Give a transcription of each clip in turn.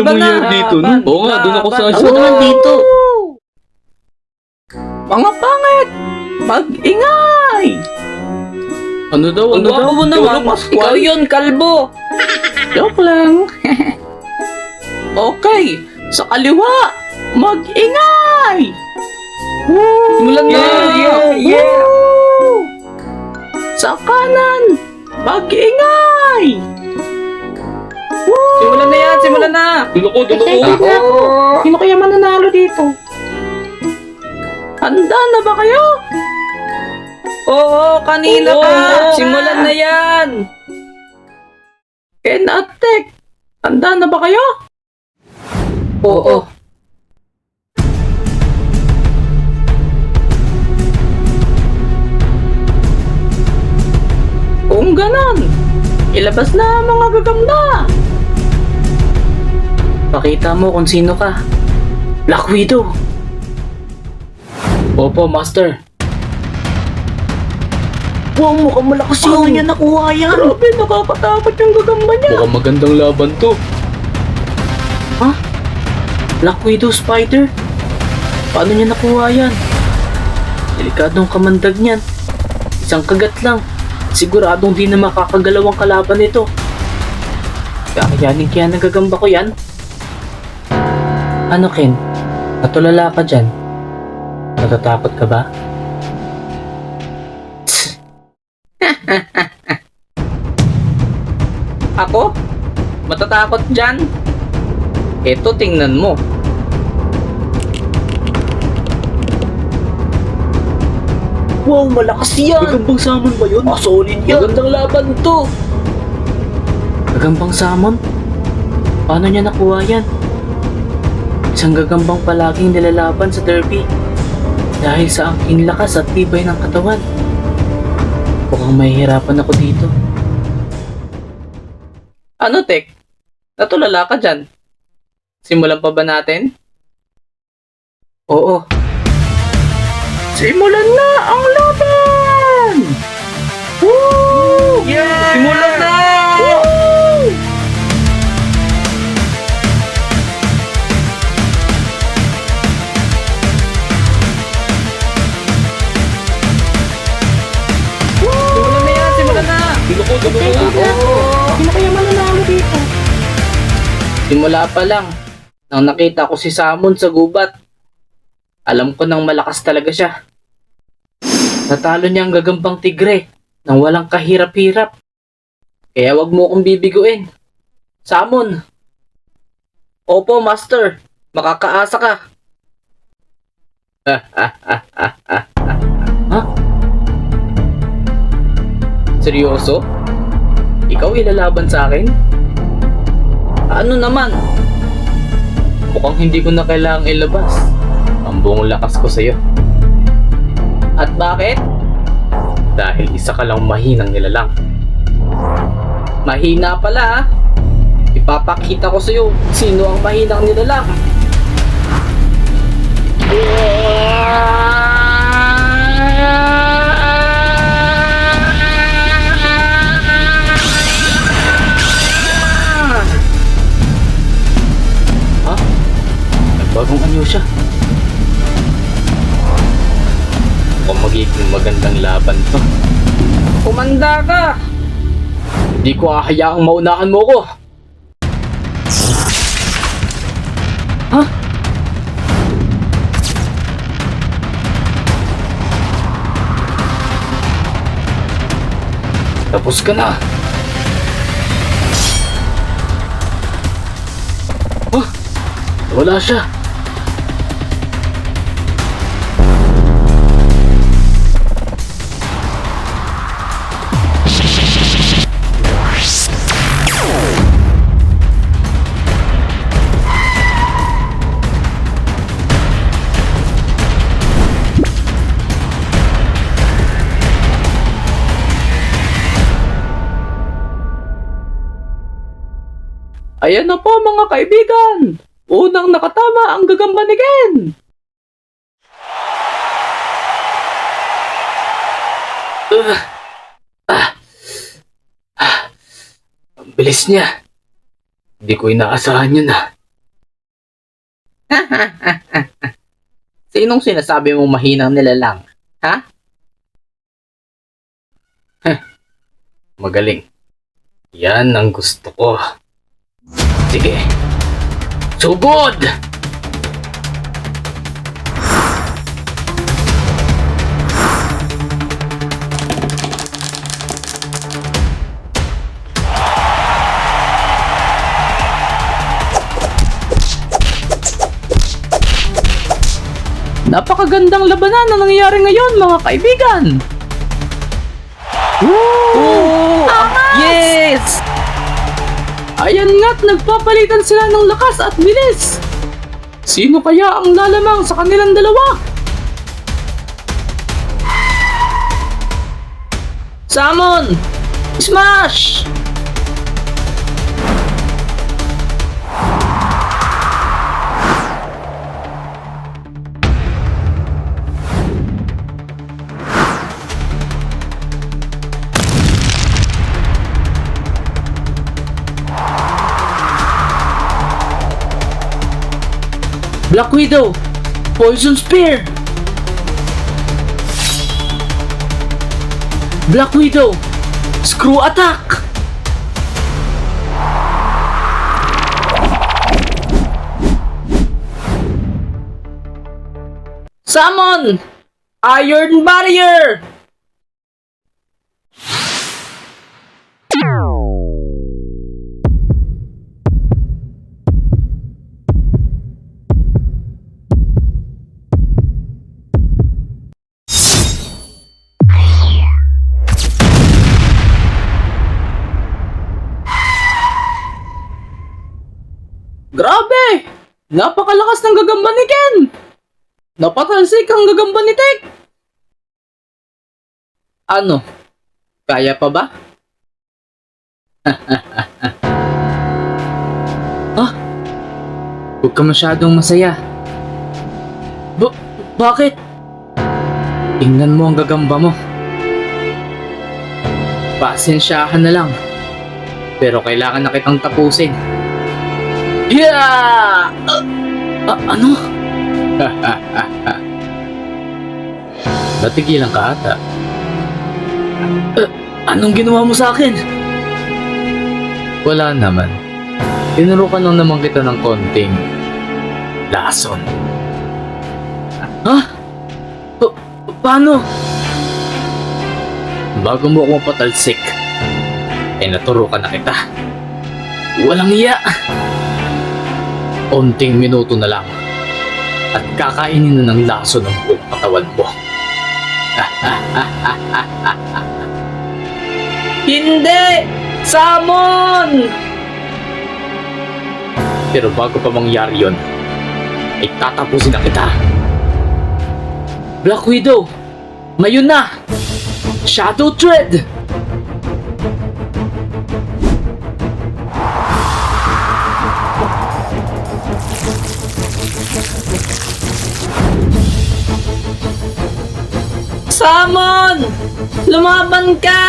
Naman na. yan dito? Laban, Oo nga, doon ako sa. Ako naman dito. Mga pangit, mag-ingay. Ano daw, Ang ano daw? gwapo mo naman. Pascual. Ikaw yun, kalbo. Joke lang. okay, sa kaliwa, mag-ingay. Woo! Simulan na. Yeah, yeah. Woo! Sa kanan, simulan na. Dulo ko, dulo ko. Excited na ako. Sino kaya mananalo dito? Handa na ba kayo? Oo, kanina Oo, pa. Simulan na yan. Ken at Tek, handa na ba kayo? Oo. Kung ganon, ilabas na ang mga gagamba. Pakita mo kung sino ka. Black Widow. Opo, Master. Wow, mukhang malakas Wow. yun. Ano niya nakuha yan? Grabe, nakakatakot yung gagamba niya. Mukhang magandang laban to. Black Widow Spider? Paano niya nakuha yan? Delikadong kamandag niyan. Isang kagat lang. Siguradong di na makakagalaw ang kalaban nito. Kakayanin kaya nagagamba ko yan? Ano Ken? Natulala ka dyan? Natatakot ka ba? Ako? Matatakot dyan? Eto, tingnan mo. Wow, malakas yan. Magandang salmon ba yun? Ah, solid yan. Magandang laban to. Gagambang samon? Paano niya nakuha yan? Isang gagambang palaging nilalaban sa derby dahil sa angking lakas at tibay ng katawan. Mukhang mahihirapan ako dito. Ano, Tek? Natulala ka dyan? Simulan pa ba natin? Oo. Simulan na ang laban! Woo! Yeah! Simulan na! Simula pa lang, nang nakita ko si Samon sa gubat, alam ko nang malakas talaga siya. Natalo niya ang gagambang tigre nang walang kahirap-hirap. Kaya wag mo akong bibiguin. Samon! Opo, Master. Makakaasa ka. ha? Seryoso? Ikaw ilalaban sa akin? Ano naman? Mukhang hindi ko na kailangang ilabas ang buong lakas ko sa'yo. At bakit? Dahil isa ka lang mahinang nilalang. Mahina pala ah. Ipapakita ko sa'yo sino ang mahinang nilalang. Ha? Magandang laban to. Kumanda ka! Hindi ko hahayaang maunahan mo ko. Ha? Tapos ka na. Oh, wala siya. Ayan na po mga kaibigan! Unang nakatama ang gagamba ni Ken! Ugh. Ah. Ah. Ang bilis niya. Hindi ko inaasahan yun ah. Sinong sinasabi mong mahinang nilalang? Ha? Magaling. Yan ang gusto ko. Sige. Sugod! Napakagandang labanan na nangyayari ngayon, mga kaibigan! Woo! Yes! Ayan nga't nagpapalitan sila ng lakas at bilis! Sino kaya ang lalamang sa kanilang dalawa? Salmon! Smash! Black Widow! Poison Spear! Black Widow! Screw Attack! Summon! Iron Barrier! Napakalakas ng gagamba ni Ken! Napatalsik ang gagamba ni Tek! Ano? Kaya pa ba? ah? Huwag ka masyadong masaya. Ba- bakit? Tingnan mo ang gagamba mo. Pasensyahan na lang. Pero kailangan na kitang tapusin. Yeah! Ah, ah, ano? Natigilan ka ata. Ah, anong ginawa mo sa akin? Wala naman. Tinuro ka lang naman kita ng konting lason. Ha? Pa- paano? Bago mo ako patalsik, eh naturo ka na kita. Walang iya. Onting minuto na lang at kakainin na ng laso ng buong katawan mo. Hindi! Samon! Pero bago pa mangyari yon, ay tatapusin na kita. Black Widow! Ngayon na! Shadow Tread! Samon! Lumaban ka!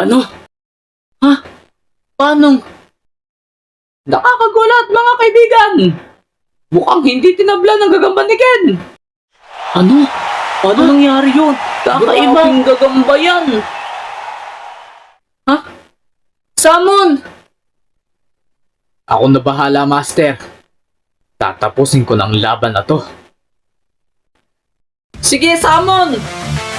Ano? Ha? Paano? Nakakagulat mga kaibigan! Mukhang hindi tinabla ng gagamba ni Ken! Ano? Paano nangyari yun? Kakaibang gagamba yan! Ha? Samon! Ako na bahala, Master. Tatapusin ko ng laban na to. Sige, Samon!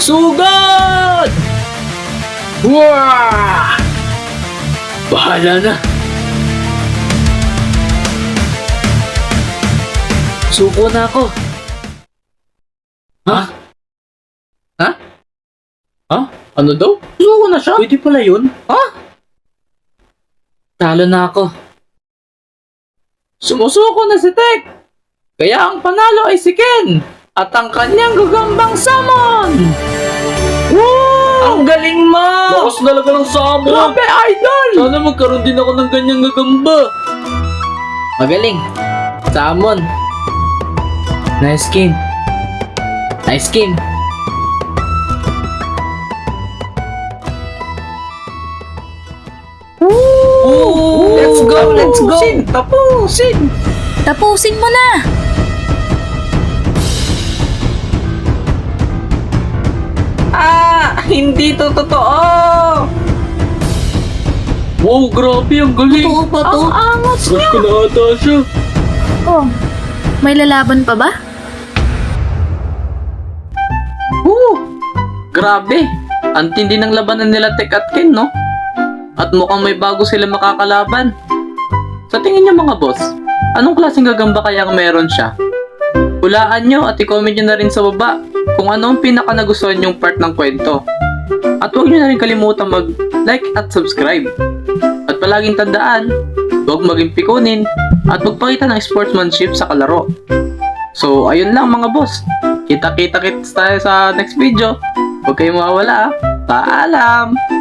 Sugod! Wah! Bahala na. Suko na ako. Ha? Ha? Ha? Ano daw? Suko na siya? Pwede pala yun? Ha? Talo na ako. Sumusuko na si Tek. Kaya ang panalo ay si Ken. At ang kanyang gagambang samon. Woo! Ang galing mo! Lakas talaga ng samon! Grabe, idol! Sana magkaroon din ako ng ganyang gagamba. Magaling. Salmon. Nice game. Nice game. Let's go, let's go. Tapusin. Tapusin mo na! Ah, hindi to totoo. Wow, grabe, ang galing. Oo ba to? angas Crush ko na ata siya. Oh, may lalaban pa ba? Woo! Grabe! Ang tindi ng labanan nila Tek at Ken, no? At mukhang may bago sila makakalaban. Sa tingin niyo mga boss, anong klaseng gagamba kaya ang meron siya? Hulaan nyo at i-comment nyo na rin sa baba kung ano ang pinaka nagustuhan yung part ng kwento. At huwag nyo na rin kalimutan mag-like at subscribe. At palaging tandaan, huwag maging pikunin at magpakita ng sportsmanship sa kalaro. So, ayun lang mga boss. Kita-kita kits tayo sa next video. Huwag kayong mawawala. Paalam!